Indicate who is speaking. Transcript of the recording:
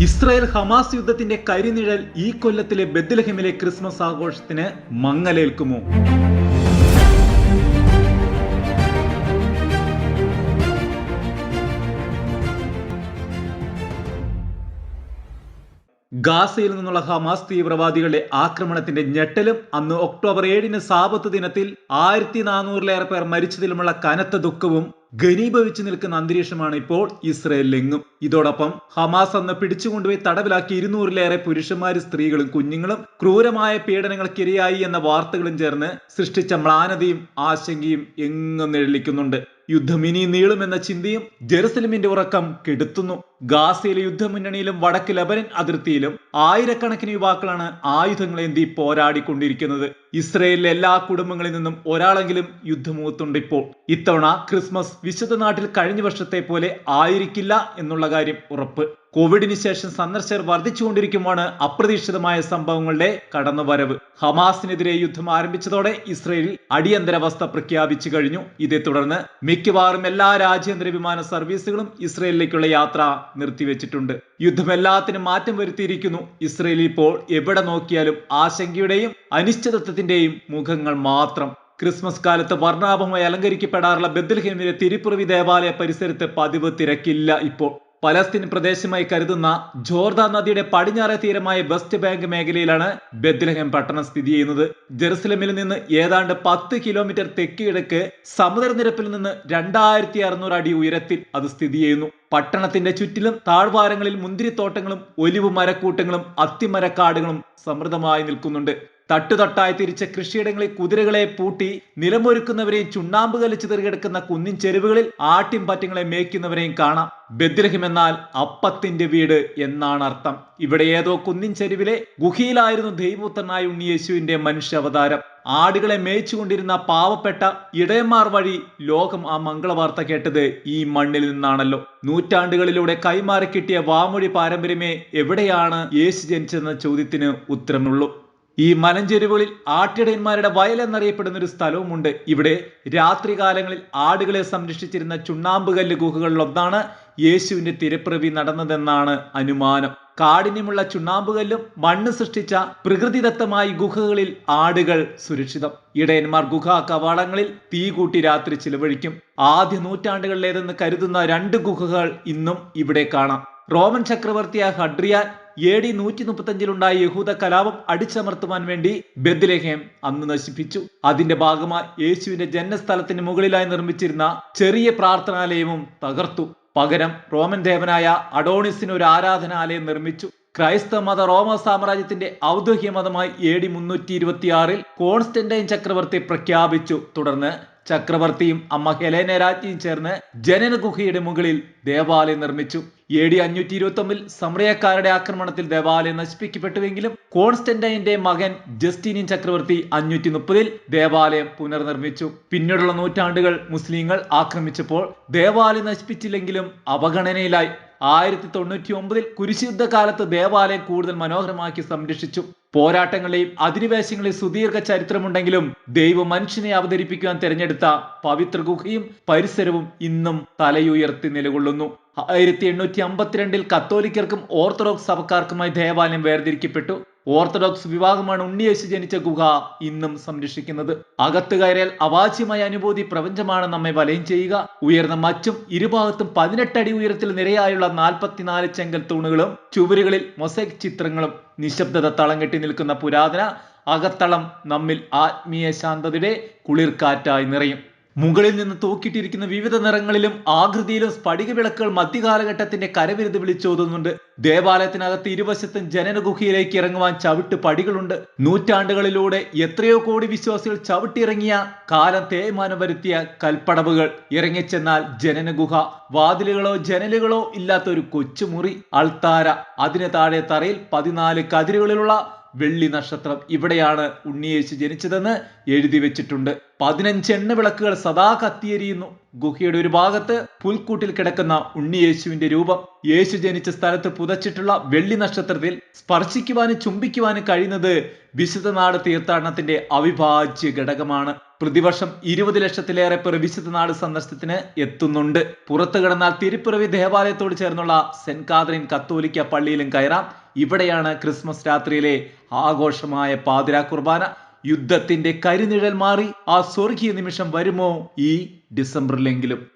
Speaker 1: Israel Hamas യുദ്ധത്തിന്റെ കരിനിഴൽ ഈ കൊല്ലത്തിലെ ബദ്ലഹിമിലെ Christmas ആഘോഷത്തിന് മങ്ങലേൽക്കുമോ? ഗാസയിൽ നിന്നുള്ള ഹമാസ് തീവ്രവാദികളുടെ ആക്രമണത്തിന്റെ ഞെട്ടലും അന്ന് ഒക്ടോബർ ഏഴിന് സാപത്ത് ദിനത്തിൽ ആയിരത്തി നാനൂറിലേറെ പേർ മരിച്ചതിലുമുള്ള കനത്ത ദുഃഖവും ഘനീഭവിച്ചു നിൽക്കുന്ന അന്തരീക്ഷമാണ് ഇപ്പോൾ ഇസ്രയേലിലെങ്ങും. ഇതോടൊപ്പം ഹമാസ് അന്ന് പിടിച്ചുകൊണ്ടുപോയി തടവിലാക്കി ഇരുന്നൂറിലേറെ പുരുഷന്മാരും സ്ത്രീകളും കുഞ്ഞുങ്ങളും ക്രൂരമായ പീഡനങ്ങൾക്കിരയായി എന്ന വാർത്തകളും ചേർന്ന് സൃഷ്ടിച്ച മ്ലാനതയും ആശങ്കയും എങ്ങും നിഴലിക്കുന്നുണ്ട്. യുദ്ധം ഇനി നീളുമെന്ന ചിന്തയും ജെറുസലമിന്റെ ഉറക്കം കെടുത്തുന്നു. ഗാസയിലെ യുദ്ധമുന്നണിയിലും വടക്ക് ലബനൻ അതിർത്തിയിലും ആയിരക്കണക്കിന് യുവാക്കളാണ് ആയുധങ്ങളേന്തി പോരാടിക്കൊണ്ടിരിക്കുന്നത്. ഇസ്രയേലിലെ എല്ലാ കുടുംബങ്ങളിൽ നിന്നും ഒരാളെങ്കിലും യുദ്ധമുഖത്തുണ്ട് ഇപ്പോൾ. ഇത്തവണ ക്രിസ്മസ് വിശുദ്ധ നാട്ടിൽ കഴിഞ്ഞ വർഷത്തെ പോലെ ആയിരിക്കില്ല എന്നുള്ള കാര്യം ഉറപ്പ്. കോവിഡിന് ശേഷം സന്ദർശകർ വർദ്ധിച്ചുകൊണ്ടിരിക്കുമാണ് അപ്രതീക്ഷിതമായ സംഭവങ്ങളുടെ കടന്നുവരവ്. ഹമാസിനെതിരെ യുദ്ധം ആരംഭിച്ചതോടെ ഇസ്രയേൽ അടിയന്തരാവസ്ഥ പ്രഖ്യാപിച്ചു കഴിഞ്ഞു. ഇതേ തുടർന്ന് മിക്കവാറും എല്ലാ രാജ്യാന്തര വിമാന സർവീസുകളും ഇസ്രയേലിലേക്കുള്ള യാത്ര നിർത്തിവെച്ചിട്ടുണ്ട്. യുദ്ധം എല്ലാത്തിനും മാറ്റം വരുത്തിയിരിക്കുന്നു. ഇസ്രയേൽ ഇപ്പോൾ എവിടെ നോക്കിയാലും ആശങ്കയുടെയും അനിശ്ചിതത്വത്തിന്റെയും മുഖങ്ങൾ മാത്രം. ക്രിസ്മസ് കാലത്ത് വർണാഭമായി അലങ്കരിക്കപ്പെടാറുള്ള ബദൽഹേമിലെ തിരുപ്പുറവി ദേവാലയ പരിസരത്ത് പതിവ് തിരക്കില്ല ഇപ്പോൾ. പലസ്തീൻ പ്രദേശമായി കരുതുന്ന ജോർദാൻ നദിയുടെ പടിഞ്ഞാറെ തീരമായ വെസ്റ്റ് ബാങ്ക് മേഖലയിലാണ് ബെദ്ലഹം പട്ടണം സ്ഥിതി ചെയ്യുന്നത്. ജെറുസലമിൽ നിന്ന് ഏതാണ്ട് പത്ത് കിലോമീറ്റർ തെക്കിടക്ക് സമുദ്രനിരപ്പിൽ നിന്ന് രണ്ടായിരത്തി അറുന്നൂറ് അടി ഉയരത്തിൽ അത് സ്ഥിതി ചെയ്യുന്നു. പട്ടണത്തിന്റെ ചുറ്റിലും താഴ്വാരങ്ങളിൽ മുന്തിരിത്തോട്ടങ്ങളും ഒലിവ് മരക്കൂട്ടങ്ങളും അത്തിമരക്കാടുകളും സമൃദ്ധമായി നിൽക്കുന്നുണ്ട്. തട്ടുതട്ടായി തിരിച്ച കൃഷിയിടങ്ങളിൽ കുതിരകളെ പൂട്ടി നിലമൊരുക്കുന്നവരെയും ചുണ്ണാമ്പ് കലിച്ച് തെറികെടുക്കുന്ന കുന്നിൻ ചെരുവുകളിൽ ആട്ടിൻപറ്റങ്ങളെ മേയ്ക്കുന്നവരെയും കാണാം. ബദ്രഹിം എന്നാൽ അപ്പത്തിന്റെ വീട് എന്നാണ് അർത്ഥം ഇവിടെ ഏതോ കുന്നിൻ ചെരുവിലെ ഗുഹയിലായിരുന്നു ദൈവപുത്രനായ ഉണ്ണിയേശുവിന്റെ മനുഷ്യാവതാരം. ആടുകളെ മേയിച്ചുകൊണ്ടിരുന്ന പാവപ്പെട്ട ഇടയന്മാർ വഴി ലോകം ആ മംഗളവാർത്ത കേട്ടത് ഈ മണ്ണിൽ നിന്നാണല്ലോ. നൂറ്റാണ്ടുകളിലൂടെ കൈമാറി കിട്ടിയ വാമൊഴി പാരമ്പര്യമേ എവിടെയാണ് യേശു ജനിച്ചെന്ന ചോദ്യത്തിന് ഉത്തരമുള്ളൂ. ഈ മലഞ്ചെരുവുകളിൽ ആട്ടിടയന്മാരുടെ വയൽ എന്നറിയപ്പെടുന്ന ഒരു സ്ഥലവുമുണ്ട്. ഇവിടെ രാത്രികാലങ്ങളിൽ ആടുകളെ സംരക്ഷിച്ചിരുന്ന ചുണ്ണാമ്പുകല്ല് ഗുഹകളിലൊന്നാണ് യേശുവിന്റെ തിരപ്പിറവി നടന്നതെന്നാണ് അനുമാനം. കാഠിന്യമുള്ള ചുണ്ണാമ്പുകല്ലും മണ്ണ് സൃഷ്ടിച്ച പ്രകൃതിദത്തമായി ഗുഹകളിൽ ആടുകൾ സുരക്ഷിതം. ഇടയന്മാർ ഗുഹാ കവാടങ്ങളിൽ തീ കൂട്ടി രാത്രി ചിലവഴിക്കും. ആദ്യ നൂറ്റാണ്ടുകളിലേതെന്ന് കരുതുന്ന രണ്ട് ഗുഹകൾ ഇന്നും ഇവിടെ കാണാം. റോമൻ ചക്രവർത്തിയ ഹഡ്രിയാൻ എ ഡി നൂറ്റി മുപ്പത്തഞ്ചിലുണ്ടായ യഹൂദ കലാപം അടിച്ചമർത്തുവാൻ വേണ്ടി ബദ്ലേഹേം അന്ന് നശിപ്പിച്ചു. അതിന്റെ ഭാഗമായി യേശുവിന്റെ ജന്മസ്ഥലത്തിന് മുകളിലായി നിർമ്മിച്ചിരുന്ന ചെറിയ പ്രാർത്ഥനാലയവും തകർത്തു. പകരം റോമൻ ദേവനായ അഡോണിസിന് ഒരു ആരാധനാലയം നിർമ്മിച്ചു. ക്രൈസ്തവ മത റോമ സാമ്രാജ്യത്തിന്റെ ഔദ്യോഗിക മതമായി എ ഡി മുന്നൂറ്റി ഇരുപത്തിയാറിൽ കോൺസ്റ്റന്റൈൻ ചക്രവർത്തി പ്രഖ്യാപിച്ചു. തുടർന്ന് ചക്രവർത്തിയും അമ്മ ഹെലേന രാജ്ഞിയും ചേർന്ന് ജനന ഗുഹയുടെ മുകളിൽ ദേവാലയം നിർമ്മിച്ചു. എ ഡി അഞ്ഞൂറ്റി ഇരുപത്തി ഒന്നിൽ സമറിയക്കാരുടെ ആക്രമണത്തിൽ ദേവാലയം നശിപ്പിക്കപ്പെട്ടുവെങ്കിലും കോൺസ്റ്റന്റൈന്റെ മകൻ ജസ്റ്റീനിയൻ ചക്രവർത്തി അഞ്ഞൂറ്റി മുപ്പതിൽ ദേവാലയം പുനർനിർമ്മിച്ചു. പിന്നീടുള്ള നൂറ്റാണ്ടുകൾ മുസ്ലിങ്ങൾ ആക്രമിച്ചപ്പോൾ ദേവാലയം നശിപ്പിച്ചില്ലെങ്കിലും അവഗണനയിലായി. ആയിരത്തി തൊണ്ണൂറ്റി ഒമ്പതിൽ കുരിശുദ്ധ ദേവാലയം കൂടുതൽ മനോഹരമാക്കി സംരക്ഷിച്ചു. പോരാട്ടങ്ങളെയും അധിനിവേശങ്ങളെയും സുദീർഘ ചരിത്രമുണ്ടെങ്കിലും ദൈവം മനുഷ്യനെ അവതരിപ്പിക്കുവാൻ തിരഞ്ഞെടുത്ത പവിത്ര ഗുഹയും പരിസരവും ഇന്നും തലയുയർത്തി നിലകൊള്ളുന്നു. ആയിരത്തി എണ്ണൂറ്റി അമ്പത്തിരണ്ടിൽ കത്തോലിക്കർക്കും ഓർത്തഡോക്സ് സഭക്കാർക്കുമായി ദേവാലയം വേർതിരിക്കപ്പെട്ടു. ഓർത്തഡോക്സ് വിഭാഗമാണ് ഉണ്ണിയേശു ജനിച്ച ഗുഹ ഇന്നും സംരക്ഷിക്കുന്നത്. അകത്ത് കയറിയാൽ അവാച്യമായ അനുഭൂതി പ്രപഞ്ചമാണ് നമ്മെ വലയം ചെയ്യുക. ഉയർന്ന മച്ചും ഇരുഭാഗത്തും പതിനെട്ടടി ഉയരത്തിൽ നിരയായുള്ള നാൽപ്പത്തിനാല് ചെങ്കൽ തൂണുകളും ചുവരുകളിൽ മൊസൈക് ചിത്രങ്ങളും നിശബ്ദത തളം കെട്ടി നിൽക്കുന്ന പുരാതന അകത്തളം നമ്മിൽ ആത്മീയ ശാന്തതയുടെ കുളിർക്കാറ്റായി നിറയും. മുകളിൽ നിന്ന് തൂക്കിയിട്ടിരിക്കുന്ന വിവിധ നിറങ്ങളിലും ആകൃതിയിലും സ്ഫടിക വിളക്കുകൾ മധ്യകാലഘട്ടത്തിന്റെ കരവിരുത് വിളിച്ചോതുന്നുണ്ട്. ദേവാലയത്തിനകത്ത് ഇരുവശത്തും ജനനഗുഹയിലേക്ക് ഇറങ്ങുവാൻ ചവിട്ട് പടികളുണ്ട്. നൂറ്റാണ്ടുകളിലൂടെ എത്രയോ കോടി വിശ്വാസികൾ ചവിട്ടിറങ്ങിയ കാലം തേയ്മാനം വരുത്തിയ കൽപ്പടവുകൾ. ഇറങ്ങിച്ചെന്നാൽ ജനനഗുഹ വാതിലുകളോ ജനലുകളോ ഇല്ലാത്ത ഒരു കൊച്ചുമുറി അൾത്താര അതിന് താഴെ തറയിൽ പതിനാല് കതിരുകളിലുള്ള വെള്ളി നക്ഷത്രം ഇവിടെയാണ് ഉണ്ണിയേശു ജനിച്ചതെന്ന് എഴുതി വെച്ചിട്ടുണ്ട്. പതിനഞ്ച് എണ്ണ വിളക്കുകൾ സദാ കത്തിയെരിയുന്നു. ഗുഹയുടെ ഒരു ഭാഗത്ത് പുൽക്കൂട്ടിൽ കിടക്കുന്ന ഉണ്ണിയേശുവിന്റെ രൂപം. യേശു ജനിച്ച സ്ഥലത്ത് പുതച്ചിട്ടുള്ള വെള്ളി നക്ഷത്രത്തിൽ സ്പർശിക്കുവാനും ചുംബിക്കുവാനും കഴിയുന്നത് വിശുദ്ധനാട് തീർത്ഥാടനത്തിന്റെ അവിഭാജ്യ ഘടകമാണ്. പ്രതിവർഷം ഇരുപത് ലക്ഷത്തിലേറെ പേർ വിശുദ്ധ നാട് സന്ദർശനത്തിന് എത്തുന്നുണ്ട്. പുറത്തു കിടന്നാൽ തിരുപ്പിറവി ദേവാലയത്തോട് ചേർന്നുള്ള സെന്റ് കാതറിൻ കത്തോലിക്ക പള്ളിയിലും കയറാം. ഇവിടെയാണ് ക്രിസ്മസ് രാത്രിയിലെ ആഘോഷമായ പാതിരാ കുർബാന. യുദ്ധത്തിന്റെ കരിനിഴൽ മാറി. ആ സ്വർഗീയ നിമിഷം വരുമോ ഈ ഡിസംബറിലെങ്കിലും?